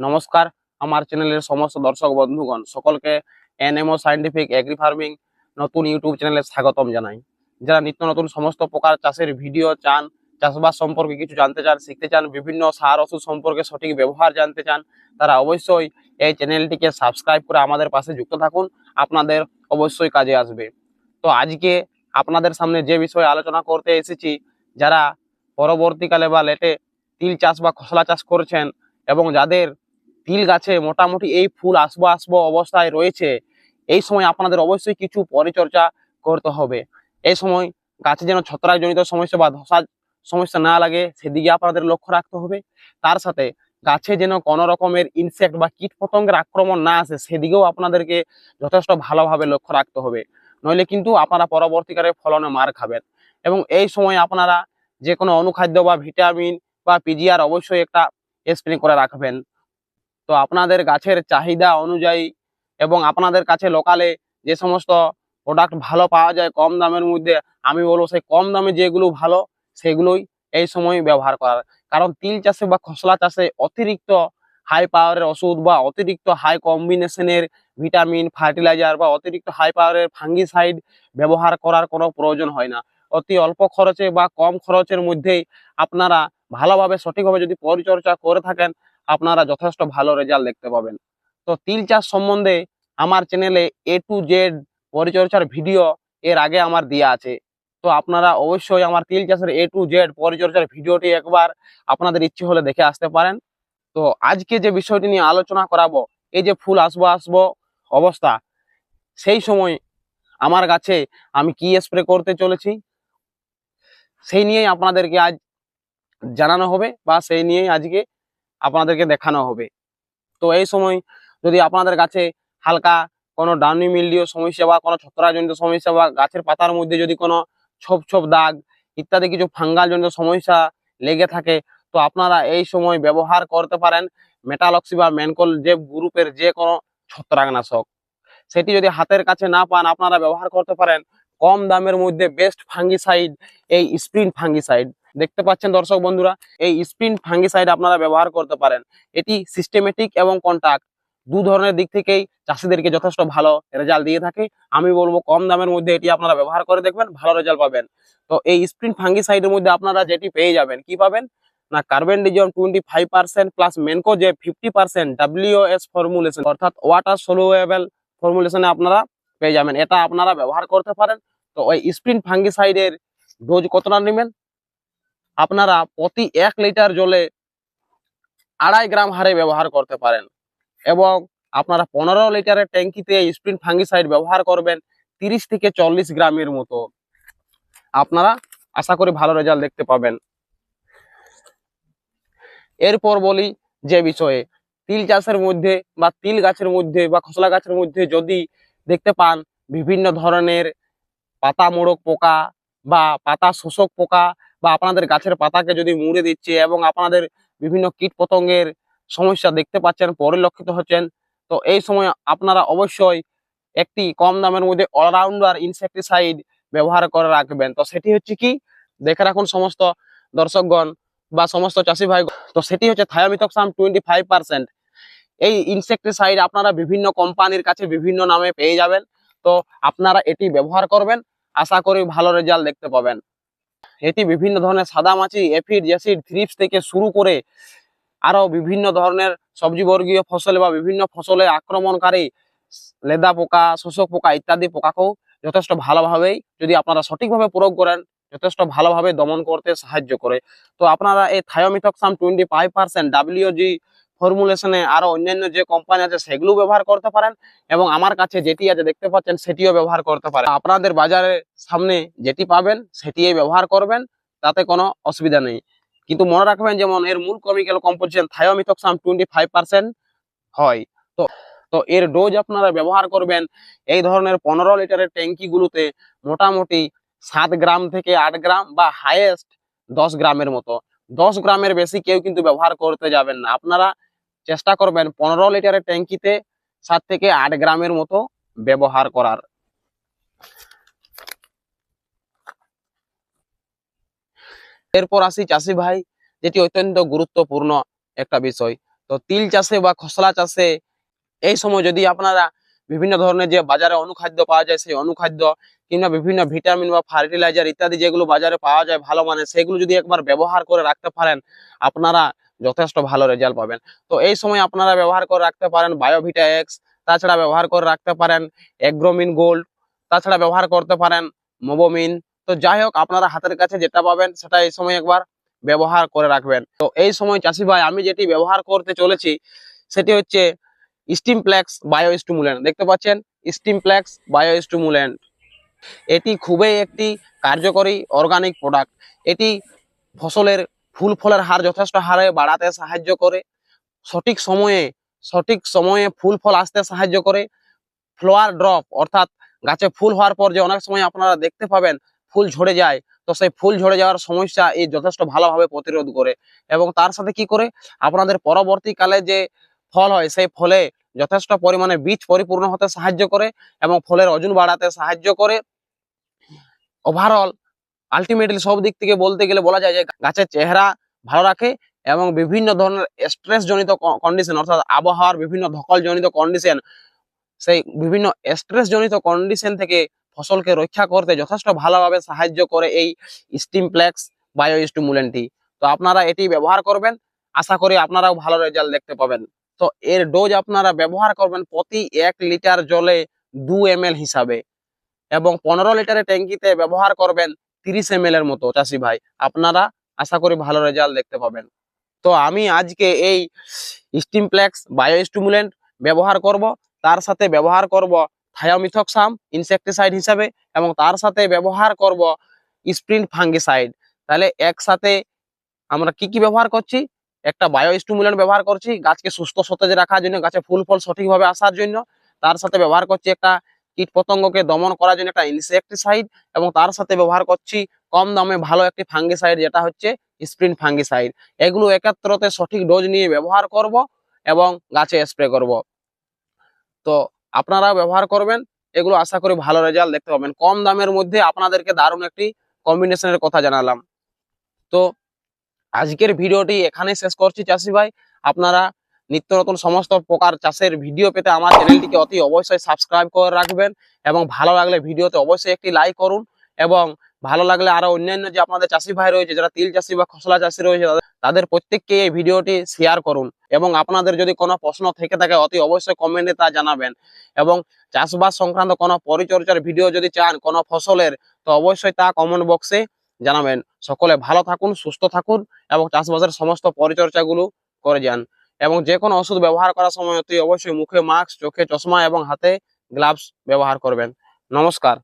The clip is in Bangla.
নমস্কার। আমার চ্যানেলের সমস্ত দর্শক বন্ধুগণ, সকলকে এনএমও সাইন্টিফিক এগ্রি ফার্মিং নতুন ইউটিউব চ্যানেলে স্বাগতম জানাই। যারা নিত্য নতুন সমস্ত প্রকার চাষের ভিডিও চান, চাষবাস সম্পর্কে কিছু জানতে চান, শিখতে চান, বিভিন্ন সার ওষুধ সম্পর্কে সঠিক ব্যবহার জানতে চান, তারা অবশ্যই এই চ্যানেলটিকে সাবস্ক্রাইব করে আমাদের পাশে যুক্ত থাকুন। আপনাদের অবশ্যই কাজে আসবে। তো আজকে আপনাদের সামনে যে বিষয়ে আলোচনা করতে এসেছি, যারা পরবর্তীকালে বা লেটে তিল চাষ বা খসলা চাষ করছেন এবং যাদের তিল গাছে মোটামুটি এই ফুল আসব আসব অবস্থায় রয়েছে। এই সময় আপনাদের অবশ্যই কিছু পরিচর্যা করতে হবে। এই সময় গাছে যেন ছত্রাকজনিত সমস্যা বা ধসা সমস্যা না লাগে, সেদিকে আপনাদের লক্ষ্য রাখতে হবে। তার সাথে গাছে যেন কোনো রকমের ইনসেক্ট বা কীট পতঙ্গের আক্রমণ না আসে, সেদিকেও আপনাদেরকে যথেষ্ট ভালোভাবে লক্ষ্য রাখতে হবে। নইলে কিন্তু আপনারা পরবর্তীকালে ফলনে মার খাবেন। এবং এই সময় আপনারা যে কোনো অনুখাদ্য বা ভিটামিন বা পিজিআর অবশ্যই একটা স্প্রে করে রাখবেন। তো আপনাদের গাছের চাহিদা অনুযায়ী এবং আপনাদের কাছে লোকালে যে সমস্ত প্রোডাক্ট ভালো পাওয়া যায় কম দামের মধ্যে, আমি বলব সেই কম দামে যেগুলো ভালো, সেগুলোই এই সময় ব্যবহার করার। কারণ তিল চাষে বা খসলা চাষে অতিরিক্ত হাই পাওয়ারের ওষুধ বা অতিরিক্ত হাই কম্বিনেশনের ভিটামিন ফার্টিলাইজার বা অতিরিক্ত হাই পাওয়ারের ফাঙ্গিসাইড ব্যবহার করার কোনো প্রয়োজন হয় না। অতি অল্প খরচে বা কম খরচের মধ্যেই আপনারা ভালোভাবে সঠিকভাবে যদি পরিচর্যা করে থাকেন আপনারা যথেষ্ট ভালো রেজাল্ট দেখতে পাবেন। তো তিল চাষ সম্বন্ধে আমার চ্যানেলে এ টু জেড পরিচর্যার ভিডিও এর আগে আমার দেওয়া আছে। তো আপনারা অবশ্যই আমার তিল চাষের এ টু জেড পরিচর্যার ভিডিওটি একবার আপনাদের ইচ্ছে হলে দেখে আসতে পারেন। তো আজকে যে বিষয়টি নিয়ে আলোচনা করাবো, এই যে ফুল আসব আসব অবস্থা, সেই সময় আমার গাছে আমি কি স্প্রে করতে চলেছি, সেই নিয়েই আপনাদেরকে আজ জানানো হবে বা সেই নিয়েই আজকে আপনাদেরকে দেখানো হবে। তো এই সময় যদি আপনাদের কাছে হালকা কোনো ডাউনি মিলডিও সমস্যা বা কোনো ছত্রাকজনিত সমস্যা বা গাছের পাতার মধ্যে যদি কোনো ছোপ ছোপ দাগ ইত্যাদি কিছু ফাঙ্গাল জনিত সমস্যা লেগে থাকে, তো আপনারা এই সময় ব্যবহার করতে পারেন মেটালক্সি বা ম্যানকল যে গ্রুপের যে কোনো ছত্রাকনাশক। সেটি যদি হাতের কাছে না পান, আপনারা ব্যবহার করতে পারেন কম দামের মধ্যে বেস্ট ফাঙ্গিসাইড, এই স্প্রিন ফাঙ্গিসাইড। দেখতে পাচ্ছেন দর্শক বন্ধুরা, এই স্প্রিন ফাঙ্গিসাইড আপনারা ব্যবহার করতে পারেন। এটি সিস্টেমেটিক এবং কন্টাক্ট দু ধরনের দিক থেকেই চাষিদেরকে যথেষ্ট ভালো রেজাল্ট দিয়ে থাকে। আমি বলব কম দামের মধ্যে এটি আপনারা ব্যবহার করে দেখবেন, ভালো রেজাল্ট পাবেন। তো এই স্প্রিন ফাঙ্গিসাইডের মধ্যে আপনারা যেটি পেয়ে যাবেন, কি পাবেন? না carbon carbendazim twenty five percent plus মেনকো যে ফিফটি পার্সেন্ট ডাব্লিউএস ফর্মুলেশন অর্থাৎ ওয়াটার সলুয়েবল ফর্মুলেশনে আপনারা পেয়ে যাবেন। এটা আপনারা ব্যবহার করতে পারেন। তো ওই স্প্রিন ফাঙ্গিসাইডের ডোজ কতটা নেবেন? আপনারা প্রতি এক লিটার জলে আড়াই গ্রাম হারে ব্যবহার করতে পারেন। এবং আপনারা পনেরো লিটারের ট্যাঙ্কিতে স্প্রিন ফাঙ্গিসাইড ব্যবহার করবেন তিরিশ থেকে চল্লিশ গ্রামের মতো। আপনারা আশা করি ভালো রেজাল্ট দেখতে পাবেন। এরপর বলি যে বিষয়ে, তিল চাষের মধ্যে বা তিল গাছের মধ্যে বা খসলা গাছের মধ্যে যদি দেখতে পান বিভিন্ন ধরনের পাতা মোড়ক পোকা বা পাতা শোষক পোকা বা আপনাদের গাছের পাতাকে যদি মুড়ে দিচ্ছে এবং আপনাদের বিভিন্ন কীট পতঙ্গের সমস্যা দেখতে পাচ্ছেন, পরিলক্ষিত হচ্ছেন, তো এই সময় আপনারা অবশ্যই একটি কম দামের মধ্যে অলরাউন্ডার ইনসেকটিসাইড ব্যবহার করে রাখবেন। তো সেটি হচ্ছে কি? দেখে রাখুন সমস্ত দর্শকগণ বা সমস্ত চাষি ভাই তো সেটি হচ্ছে থায়োমিথক্সাম টোয়েন্টি ফাইভ পার্সেন্ট এই ইনসেকটিসাইড আপনারা বিভিন্ন কোম্পানির কাছে বিভিন্ন নামে পেয়ে যাবেন। তো আপনারা এটি ব্যবহার করবেন। আশা করি ভালো রেজাল্ট দেখতে পাবেন। এটি বিভিন্ন ধরনের সাদামাছি এফিড জ্যাসিড থ্রিপস থেকে শুরু করে আরও বিভিন্ন ধরনের সবজি বর্গীয় ফসল বা বিভিন্ন ফসলে আক্রমণকারী লেদা পোকা, শোষক পোকা ইত্যাদি পোকাকেও যথেষ্ট ভালোভাবেই যদি আপনারা সঠিকভাবে প্রয়োগ করেন, যথেষ্ট ভালোভাবে দমন করতে সাহায্য করে। তো আপনারা এই thiamethoxam twenty five percent WG ফর্মুলেশনে আরও অন্যান্য যে কোম্পানি আছে সেগুলো ব্যবহার করতে পারেন এবং আমার কাছে যেটি আছে দেখতে পাচ্ছেন, সেটিও ব্যবহার করতে পারেন। আপনাদের বাজারে সামনে যেটি পাবেন, সেটিই ব্যবহার করবেন, তাতে কোনো অসুবিধা নেই। কিন্তু মনে রাখবেন, যেমন এর মূল chemical composition thiamethoxam twenty five percent হয়। তো তো এর ডোজ আপনারা ব্যবহার করবেন, এই ধরনের পনেরো লিটারের ট্যাঙ্কিগুলোতে মোটামুটি সাত গ্রাম থেকে আট গ্রাম বা হাইয়েস্ট দশ গ্রামের মতো। দশ গ্রামের বেশি কেউ কিন্তু ব্যবহার করতে যাবেন না। আপনারা চেষ্টা করবেন পনেরো লিটারের ট্যাঙ্কিতে সাত থেকে আট গ্রামের মতো ব্যবহার করার। এরপর আসি চাষি ভাই, যেটি অত্যন্ত গুরুত্বপূর্ণ একটা বিষয়। তো তিল চাষে বা খসলা চাষে এই সময় যদি আপনারা বিভিন্ন ধরনের যে বাজারে অনুখাদ্য পাওয়া যায়, সেই অনুখাদ্য কিংবা বিভিন্ন ভিটামিন বা ফার্টিলাইজার ইত্যাদি যেগুলো বাজারে পাওয়া যায় ভালো মানে সেগুলো যদি একবার ব্যবহার করে রাখতে পারেন, আপনারা যথেষ্ট ভালো রেজাল্ট পাবেন। তো এই সময় আপনারা ব্যবহার করে রাখতে পারেন বায়োভিটা এক্স তাছাড়া ব্যবহার করে রাখতে পারেন এগ্রোমিন গোল্ড তাছাড়া ব্যবহার করতে পারেন মোবোমিন তো যাই হোক আপনারা হাতের কাছে যেটা পাবেন সেটা এই সময় একবার ব্যবহার করে রাখবেন। তো এই সময় চাষি ভাই, আমি যেটি ব্যবহার করতে চলেছি সেটি হচ্ছে স্টিমপ্লেক্স বায়ো স্টুমুলেন্ট দেখতে পাচ্ছেন? স্টিমপ্লেক্স বায়ো স্টুমুলেন্ট এটি খুবই একটি কার্যকরী অর্গানিক প্রোডাক্ট এটি ফসলের ফুল ফলের হার যথেষ্ট হারে বাড়াতে সাহায্য করে। সঠিক সময়ে সঠিক সময়ে ফুল ফল আসতে সাহায্য করে। ফ্লোয়ার ড্রপ, অর্থাৎ গাছে ফুল হওয়ার পর যে অনেক সময় আপনারা দেখতে পাবেন ফুল ঝরে যায়, তো সেই ফুল ঝরে যাওয়ার সমস্যা এই যথেষ্ট ভালোভাবে প্রতিরোধ করে। এবং তার সাথে কি করে? আপনাদের পরবর্তীকালে যে ফল হয়, সেই ফলে যথেষ্ট পরিমাণে বীজ পরিপূর্ণ হতে সাহায্য করে এবং ফলের ওজন বাড়াতে সাহায্য করে। ওভারঅল আলটিমেটলি সব দিক থেকে বলতে গেলে বলা যায় যে গাছের চেহারা ভালো রাখে এবং বিভিন্ন ধরনের স্ট্রেস জনিত কন্ডিশন অর্থাৎ আবহাওয়ার বিভিন্ন ধকল জনিত কন্ডিশন সেই বিভিন্ন স্ট্রেস জনিত কন্ডিশন থেকে ফসলকে রক্ষা করতে যথেষ্ট ভালোভাবে সাহায্য করে এই স্টিমপ্লেক্স বায়ো স্টিমুলেন্টটি তো আপনারা এটি ব্যবহার করবেন, আশা করি আপনারাও ভালো রেজাল্ট দেখতে পাবেন। তো এর ডোজ আপনারা ব্যবহার করবেন প্রতি এক লিটার জলে দু এম হিসাবে এবং পনেরো লিটারের ট্যাঙ্কিতে ব্যবহার করবেন তিরিশ এম এর মতো চাষি ভাই। আপনারা আশা করি ভালো রেজাল্ট দেখতে পাবেন। তো আমি আজকে এই স্টিমপ্লেক্স বায়ো স্টিমুলেন্ট ব্যবহার করব, তার সাথে ব্যবহার করব থায়োমিথক্সাম ইনসেকটিসাইড হিসাবে এবং তার সাথে ব্যবহার করব স্প্রিন্ট ফাঙ্গিসাইড তাহলে একসাথে আমরা কি কি ব্যবহার করছি? একটা বায়ো স্টিমুলেন্ট ব্যবহার করছি, গাছকে সুস্থ সতেজ রাখার জন্য, গাছে ফুল ফল সঠিকভাবে আসার জন্য। তার সাথে ব্যবহার করছি একটা কীট পতঙ্গকে দমন করার জন্য একটা ইনসেকটিসাইড এবং তার সাথে ব্যবহার করছি। কম দামে ভালো একটি ফাঙ্গিসাইড যেটা হচ্ছে স্প্রিন্ট ফাঙ্গিসাইড এগুলো একাত্রতে সঠিক ডোজ নিয়ে ব্যবহার করব এবং গাছে স্প্রে করব। তো আপনারাও ব্যবহার করবেন। এগুলো আশা করি ভালো রেজাল্ট দেখতে পাবেন। কম দামের মধ্যে আপনাদেরকে দারুণ একটি কম্বিনেশনের কথা জানালাম। তো আজকের ভিডিওটি এখানেই শেষ করছি চাষি ভাই। আপনারা নিত্য নতুন সমস্ত প্রকার চাষের ভিডিও পেতে আমার চ্যানেলটিকে অতি অবশ্যই সাবস্ক্রাইব করে রাখবেন এবং ভালো লাগলে ভিডিওতে অবশ্যই একটি লাইক করুন এবং ভালো লাগলে আরও অন্যান্য যে আপনাদের চাষি ভাই রয়েছে, যারা তিল চাষি বা খসলা চাষি রয়েছে, তাদের- প্রত্যেককে এই ভিডিওটি শেয়ার করুন এবং আপনাদের যদি কোনো প্রশ্ন থেকে থাকে, অতি অবশ্যই কমেন্টে তা জানাবেন এবং চাষবাস সংক্রান্ত কোনো পরিচর্যার ভিডিও যদি চান, কোনো ফসলের, তো অবশ্যই তা কমেন্ট বক্সে জানাবেন। সকলে ভালো থাকুন, সুস্থ থাকুন এবং চাষবাসের সমস্ত পরিচর্যাগুলো করে যান। এবং যে কোনো ওষুধ ব্যবহার করার সময় অতি অবশ্যই মুখে মাস্ক চোখে চশমা এবং হাতে গ্লাভস ব্যবহার করবেন। নমস্কার।